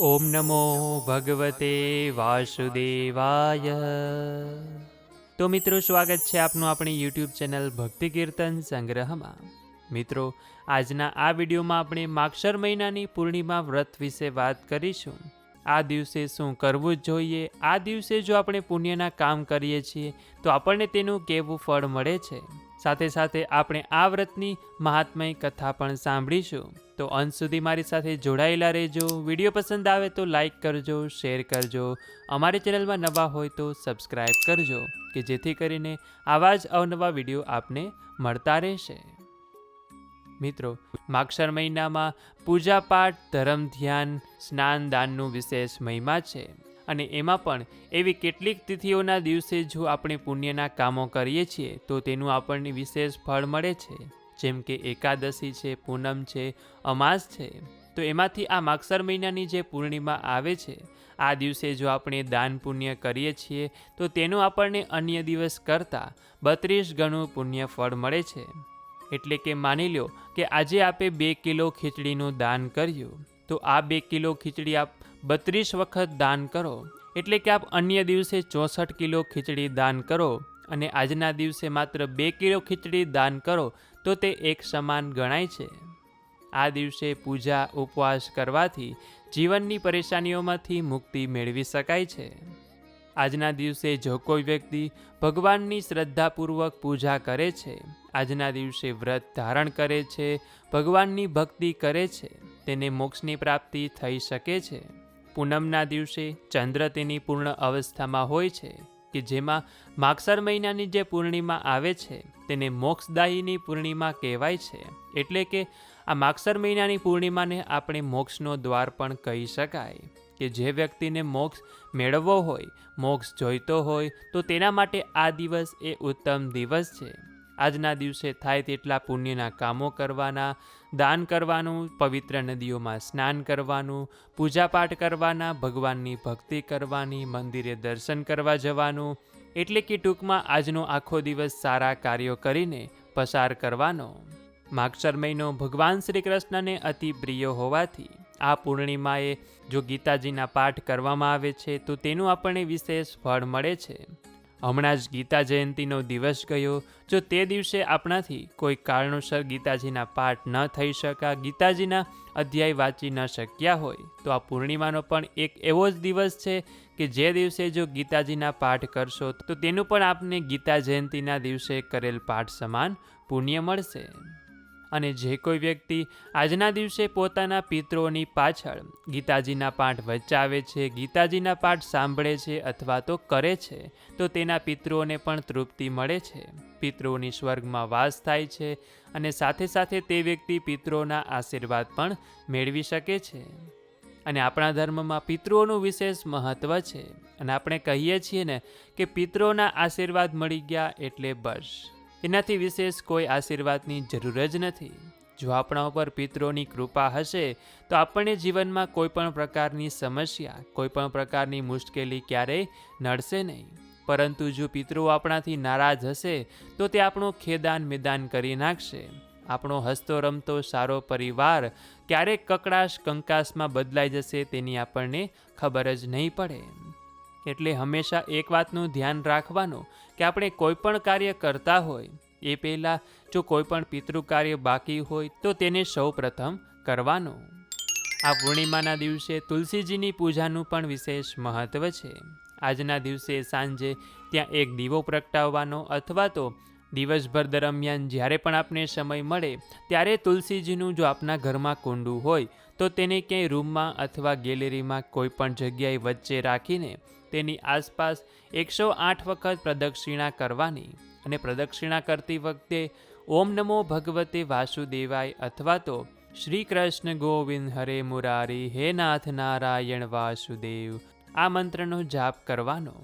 ઓમ નમો ભગવતે વાસુદેવાય. તો મિત્રો, સ્વાગત છે આપનું આપણી યુટ્યુબ ચેનલ ભક્તિ કીર્તન સંગ્રહમાં. મિત્રો, આજના આ વિડીયોમાં આપણે માક્ષર મહિનાની પૂર્ણિમા વ્રત વિશે વાત કરીશું. આ દિવસે શું કરવું જ જોઈએ? આ દિવસે જો આપણે પુણ્યના કામ કરીએ છીએ, તો આપણને તેનું કેવું ફળ મળે છે? સાથે સાથે આપણે આ વ્રતની મહાત્મય કથા પણ સાંભળીશું. તો અંત સુધી મારી સાથે જોડાયેલા રહેજો. વીડિયો પસંદ આવે તો લાઇક કરજો, શેર કરજો. અમારી ચેનલમાં નવા હોય તો સબસ્ક્રાઈબ કરજો, કે જેથી કરીને આવા જ અવનવા વીડિયો આપને મળતા રહેશે. મિત્રો માક્ષર મહિનામાં પૂજા પાઠ ધર્મ ધ્યાન, સ્નાન દાનનું વિશેષ મહિમા છે. અને એમાં પણ એવી કેટલીક તિથિઓના દિવસે જો આપણે પુણ્યના કામો કરીએ છીએ, તો તેનું આપણને વિશેષ ફળ મળે છે. જેમ કે એકાદશી છે, પૂનમ છે, અમાસ છે, તો એમાંથી આ માગસર મહિનાની જે પૂર્ણિમા આવે છે, આ દિવસે જો આપણે દાન પુણ્ય કરીએ છીએ, તો તેનું આપણને અન્ય દિવસ કરતાં બત્રીસ ગણું પુણ્ય ફળ મળે છે. એટલે કે માની લો કે આજે આપે બે કિલો ખીચડીનું દાન કર્યું, તો આ બે કિલો ખીચડી આપ બત્રીસ વખત દાન કરો. એટલે કે આપ અન્ય દિવસે ચોસઠ કિલો ખીચડી દાન કરો અને આજના દિવસે માત્ર બે કિલો ખીચડી દાન કરો તો તે એક સમાન ગણાય છે. આ દિવસે પૂજા, ઉપવાસ કરવાથી જીવનની પરેશાનીઓમાંથી મુક્તિ મેળવી શકાય છે. આજના દિવસે જો કોઈ વ્યક્તિ ભગવાનની શ્રદ્ધાપૂર્વક પૂજા કરે છે, આજના દિવસે વ્રત ધારણ કરે છે, ભગવાનની ભક્તિ કરે છે, તેને મોક્ષની પ્રાપ્તિ થઈ શકે છે. પૂનમના દિવસે ચંદ્ર તેની પૂર્ણ અવસ્થામાં હોય છે. કે જેમાં માગસર મહિનાની જે પૂર્ણિમા આવે છે, તેને મોક્ષદાયીની પૂર્ણિમા કહેવાય છે. એટલે કે આ માગસર મહિનાની પૂર્ણિમાને આપણે મોક્ષનો દ્વાર પણ કહી શકાય. કે જે વ્યક્તિને મોક્ષ મેળવવો હોય, મોક્ષ જોઈતો હોય, તો તેના માટે આ દિવસ એ ઉત્તમ દિવસ છે. આજના દિવસે થાય તેટલા પુણ્યના કામો કરવાના, દાન કરવાનું, પવિત્ર નદીઓમાં સ્નાન કરવાનું, પૂજાપાઠ કરવાના, ભગવાનની ભક્તિ કરવાની, મંદિરે દર્શન કરવા જવાનું, એટલે કે ટૂંકમાં આજનો આખો દિવસ સારા કાર્યો કરીને પસાર કરવાનો. માગસર મહિનો ભગવાન શ્રી કૃષ્ણને અતિ પ્રિય હોવાથી આ પૂર્ણિમાએ જો ગીતાજીના પાઠ કરવામાં આવે છે, તો તેનું આપણને વિશેષ ફળ મળે છે. હમણાં જ ગીતા જયંતિનો દિવસ ગયો. જો તે દિવસે આપણાથી કોઈ કારણોસર ગીતાજીના પાઠ ન થઈ શકા, ગીતાજીના અધ્યાય વાંચી ન શક્યા હોય, તો આ પૂર્ણિમાનો પણ એક એવો જ દિવસ છે કે જે દિવસે જો ગીતાજીના પાઠ કરશો, તો તેનું પણ આપને ગીતા જયંતિના દિવસે કરેલ પાઠ સમાન પુણ્ય મળશે. અને જે કોઈ વ્યક્તિ આજના દિવસે પોતાના પિતૃઓની પાછળ ગીતાજીના પાઠ વચ્ચાવે છે, ગીતાજીના પાઠ સાંભળે છે અથવા તો કરે છે, તો તેના પિતૃઓને પણ તૃપ્તિ મળે છે. પિતૃઓની સ્વર્ગમાં વાસ થાય છે અને સાથે સાથે તે વ્યક્તિ પિતૃઓના આશીર્વાદ પણ મેળવી શકે છે. અને આપણા ધર્મમાં પિતૃઓનું વિશેષ મહત્ત્વ છે. અને આપણે કહીએ છીએ ને કે પિતૃઓના આશીર્વાદ મળી ગયા એટલે બસ. એનાથી વિશેષ કોઈ આશીર્વાદની જરૂર જ નથી. જો આપણા ઉપર પિતરોની કૃપા હશે, તો આપણને જીવનમાં કોઈ પણ પ્રકારની સમસ્યા, કોઈ પણ પ્રકારની મુશ્કેલી ક્યારેય નડશે નહીં. પરંતુ જો પિતરો આપણાથી નારાજ હશે, તો તે આપણું ખેદાન મેદાન કરી નાખશે. આપણો હસતો રમતો સારો પરિવાર ક્યારેક કકડાશ કંકાસમાં બદલાઈ જશે તેની આપણને ખબર જ નહીં પડે. એટલે હંમેશા એક વાતનું ધ્યાન રાખવાનું કે આપણે કોઈ પણ કાર્ય કરતા હોય, એ પહેલાં જો કોઈ પણ પિતૃ કાર્ય બાકી હોય, તો તેને સૌ પ્રથમ કરવાનું. આ પૂર્ણિમાના દિવસે તુલસીજીની પૂજાનું પણ વિશેષ મહત્ત્વ છે. આજના દિવસે સાંજે ત્યાં એક દીવો પ્રગટાવવાનો અથવા તો દિવસભર દરમિયાન જ્યારે પણ આપને સમય મળે, ત્યારે તુલસીજીનું જો આપના ઘરમાં કુંડું હોય, તો તેને ક્યાંય રૂમમાં અથવા ગેલેરીમાં કોઈ પણ જગ્યાએ વચ્ચે રાખીને તેની આસપાસ એકસો આઠ વખત પ્રદક્ષિણા કરવાની અને પ્રદક્ષિણા કરતી વખતે ઓમ નમો ભગવતે વાસુદેવાય અથવા તો શ્રી કૃષ્ણ ગોવિંદ હરે મુરારી હે નાથ નારાયણ વાસુદેવ આ મંત્રનો જાપ કરવાનો.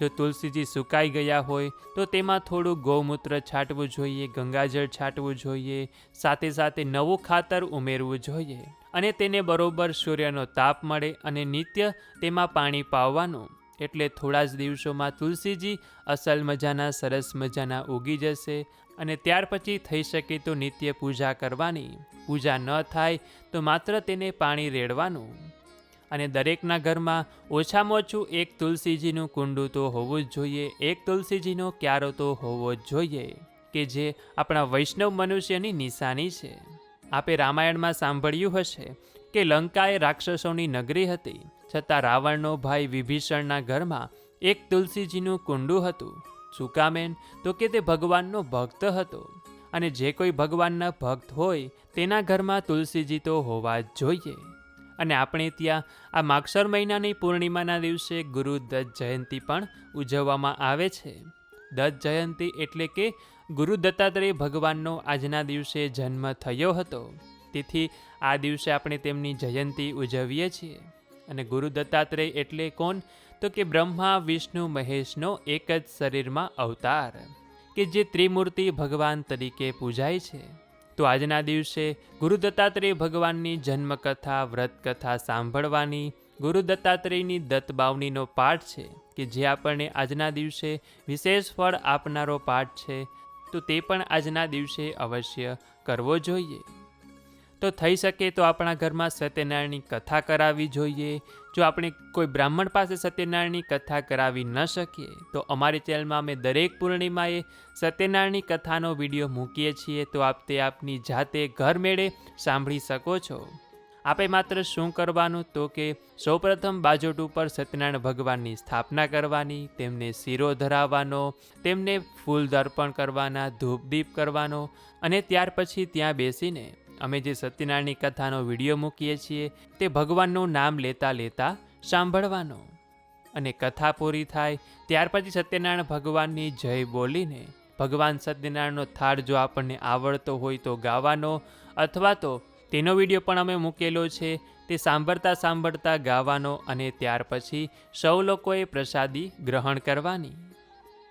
જો તુલસીજી સુકાઈ ગયા હોય, તો તેમાં થોડું ગૌમૂત્ર છાંટવું જોઈએ, ગંગાજળ છાંટવું જોઈએ, સાથે સાથે નવું ખાતર ઉમેરવું જોઈએ અને તેને બરોબર સૂર્યનો તાપ મળે અને નિત્ય તેમાં પાણી પાવવાનું. એટલે થોડા જ દિવસોમાં તુલસીજી અસલ મજાના, સરસ મજાના ઉગી જશે અને ત્યાર પછી થઈ શકે તો નિત્ય પૂજા કરવાની. પૂજા ન થાય તો માત્ર તેને પાણી રેડવાનું. અને દરેકના ઘરમાં ઓછામાં ઓછું એક તુલસીજીનું કુંડું તો હોવું જ જોઈએ, એક તુલસીજીનો ક્યારો તો હોવો જ જોઈએ, કે જે આપણા વૈષ્ણવ મનુષ્યની નિશાની છે. આપે રામાયણમાં સાંભળ્યું હશે કે લંકા એ રાક્ષસોની નગરી હતી, છતાં રાવણનો ભાઈ વિભીષણના ઘરમાં એક તુલસીજીનું કુંડું હતું. સુકામેન તો કે તે ભગવાનનો ભક્ત હતો. અને જે કોઈ ભગવાનના ભક્ત હોય, તેના ઘરમાં તુલસીજી તો હોવા જ જોઈએ. અને આપણે ત્યાં આ માગસર મહિનાની પૂર્ણિમાના દિવસે ગુરુ દત્ત જયંતી પણ ઉજવવામાં આવે છે. દત્ત જયંતી એટલે કે ગુરુ દત્તાત્રેય ભગવાનનો આજના દિવસે જન્મ થયો હતો. તેથી આ દિવસે આપણે તેમની જયંતી ઉજવીએ છીએ. અને ગુરુ દત્તાત્રેય એટલે કોણ? તો કે બ્રહ્મા, વિષ્ણુ, મહેશનો એક જ શરીરમાં અવતાર, કે જે ત્રિમૂર્તિ ભગવાન તરીકે પૂજાય છે. તો આજના દિવસે ગુરુ દત્તાત્રેય ભગવાનની જન્મકથા, વ્રતકથા સાંભળવાની ગુરુ દત્તાત્રેયની દત્તબાવનીનો પાઠ છે કે જે આપણને આજના દિવસે વિશેષ ફળ આપનારો પાઠ છે. તો તે પણ આજના દિવસે અવશ્ય કરવો જોઈએ. તો થઈ શકે તો આપણા ઘરમાં સત્યનારાયણની કથા કરાવવી જોઈએ. જો આપણે કોઈ બ્રાહ્મણ પાસે સત્યનારાયણની કથા કરાવી ન શકીએ, તો અમારી ચેનલમાં અમે દરેક પૂર્ણિમાએ સત્યનારાયણની કથાનો વીડિયો મૂકીએ છીએ. તો આપ તે આપની જાતે ઘર મેળે સાંભળી શકો છો. આપે માત્ર શું કરવાનું તો કે સૌપ્રથમ બાજોટ ઉપર સત્યનારાયણ ભગવાનની સ્થાપના કરવાની, તેમને શીરો ધરાવવાનો, તેમને ફૂલ દર્પણ કરવાના, ધૂપદીપ કરવાનો અને ત્યાર પછી ત્યાં બેસીને અમે જે સત્યનારાયણની કથાનો વીડિયો મૂકીએ છીએ તે ભગવાનનું નામ લેતા લેતા સાંભળવાનો. અને કથા પૂરી થાય ત્યાર પછી સત્યનારાયણ ભગવાનની જય બોલીને ભગવાન સત્યનારાયણનો થાળ જો આપણને આવડતો હોય તો ગાવાનો અથવા તો તેનો વીડિયો પણ અમે મૂકેલો છે તે સાંભળતા સાંભળતા ગાવાનો અને ત્યાર પછી સૌ લોકોએ પ્રસાદી ગ્રહણ કરવાની.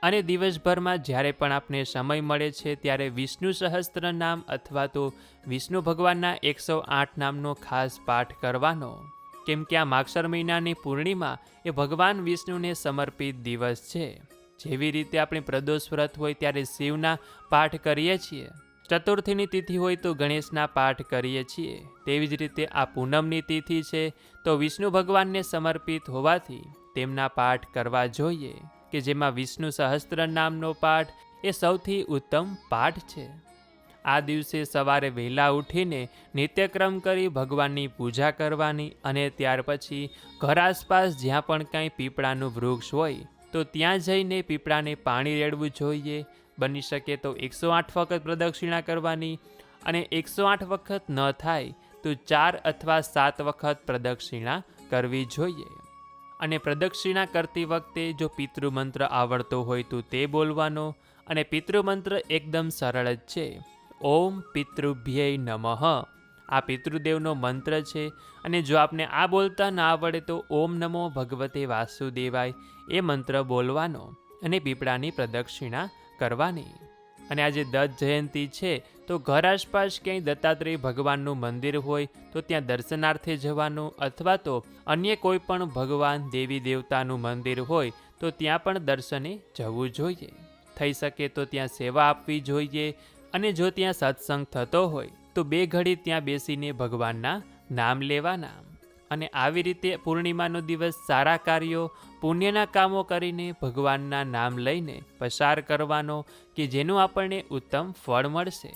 અને દિવસભરમાં જ્યારે પણ આપને સમય મળે છે, ત્યારે વિષ્ણુ સહસ્ત્ર નામ અથવા તો વિષ્ણુ ભગવાનના એકસો આઠ નામનો ખાસ પાઠ કરવાનો. કેમ કે આ માક્ષર મહિનાની પૂર્ણિમા એ ભગવાન વિષ્ણુને સમર્પિત દિવસ છે. જેવી રીતે આપણે પ્રદોષ વ્રત હોય ત્યારે શિવના પાઠ કરીએ છીએ. ચતુર્થીની તિથિ હોય તો ગણેશના પાઠ કરીએ છીએ. તેવી જ રીતે આ પૂનમની તિથિ છે તો વિષ્ણુ ભગવાનને સમર્પિત હોવાથી તેમના પાઠ કરવા જોઈએ. કે જેમાં વિષ્ણુ સહસ્ત્ર નામનો પાઠ એ સૌથી ઉત્તમ પાઠ છે. આ દિવસે સવારે વહેલા ઉઠીને નિત્યક્રમ કરી ભગવાનની પૂજા કરવાની અને ત્યાર પછી ઘર આસપાસ જ્યાં પણ કાંઈ પીપળાનું વૃક્ષ હોય, તો ત્યાં જઈને પીપળાને પાણી રેડવું જોઈએ. બની શકે તો એકસો આઠ વખત પ્રદક્ષિણા કરવાની અને એકસો આઠ વખત ન થાય તો ચાર અથવા સાત વખત પ્રદક્ષિણા કરવી જોઈએ. અને પ્રદક્ષિણા કરતી વખતે જો પિતૃમંત્ર આવડતો હોય તો તે બોલવાનો અને પિતૃમંત્ર એકદમ સરળ જ છે. ઓમ પિતૃભ્યય નમઃ. આ પિતૃદેવનો મંત્ર છે અને જો આપને આ બોલતા ના આવડે તો ઓમ નમો ભગવતે વાસુદેવાય એ મંત્ર બોલવાનો અને પીપળાની પ્રદક્ષિણા કરવાની. અને આજે દત્ત જયંતી છે, તો ઘર આસપાસ ક્યાંય દત્તાત્રેય ભગવાનનું મંદિર હોય, તો ત્યાં દર્શનાર્થે જવાનું, અથવા તો અન્ય કોઈ પણ ભગવાન દેવી દેવતાનું મંદિર હોય, તો ત્યાં પણ દર્શને જવું જોઈએ. થઈ શકે તો ત્યાં સેવા આપવી જોઈએ, અને જો ત્યાં સત્સંગ થતો હોય, તો બે ઘડી ત્યાં બેસીને ભગવાનના નામ લેવાના. અને આવી રીતે પૂર્ણિમાનો દિવસ સારા કાર્યો, પુણ્યના કામો કરીને ભગવાનના નામ લઈને પસાર કરવાનો કે જેનું આપણને ઉત્તમ ફળ મળશે.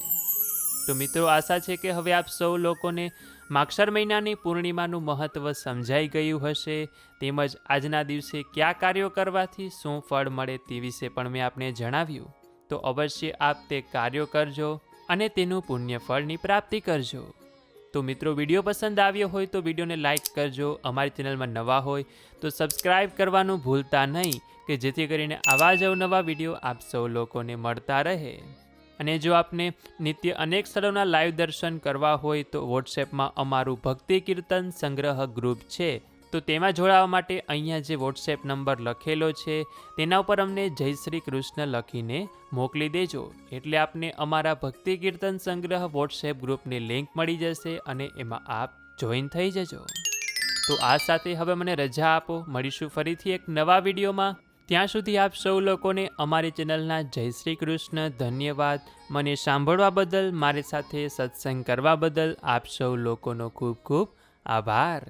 તો મિત્રો, આશા છે કે હવે આપ સૌ લોકોને માક્ષર મહિનાની પૂર્ણિમાનું મહત્ત્વ સમજાઈ ગયું હશે. તેમજ આજના દિવસે કયા કાર્યો કરવાથી શું ફળ મળે તે વિશે પણ મેં આપને જણાવ્યું. તો અવશ્ય આપ તે કાર્યો કરજો અને તેનું પુણ્ય ફળની પ્રાપ્તિ કરજો. તો મિત્રો વીડિયો પસંદ આવ્યો હોય તો વિડીયોને લાઇક કરજો, અમારી ચેનલમાં નવા હોય તો સબસ્ક્રાઈબ કરવાનું ભૂલતા નહીં કે જેથી કરીને આવા જ અવનવા વીડિયો આપ સૌ લોકોને મળતા રહે. અને જો આપને નિત્ય અનેક સ્થળોના લાઈવ દર્શન કરવા હોય તો વોટ્સએપમાં અમારું ભક્તિ કીર્તન સંગ્રહ ગ્રુપ છે. તો તેમાં જોડાવા માટે અહીંયા જે વોટ્સએપ નંબર લખેલો છે, તેના ઉપર અમને જય શ્રી કૃષ્ણ લખીને મોકલી દેજો. એટલે આપને અમારા ભક્તિ કીર્તન સંગ્રહ વોટ્સએપ ગ્રુપની લિંક મળી જશે અને એમાં આપ જોઈન થઈ જજો. તો આ સાથે હવે મને રજા આપો. મળીશું ફરીથી એક નવા વિડીયોમાં. ત્યાં સુધી આપ સૌ લોકોને અમારી ચેનલના જય શ્રી કૃષ્ણ ધન્યવાદ. મને સાંભળવા બદલ, મારી સાથે સત્સંગ કરવા બદલ આપ સૌ લોકોનો ખૂબ ખૂબ આભાર.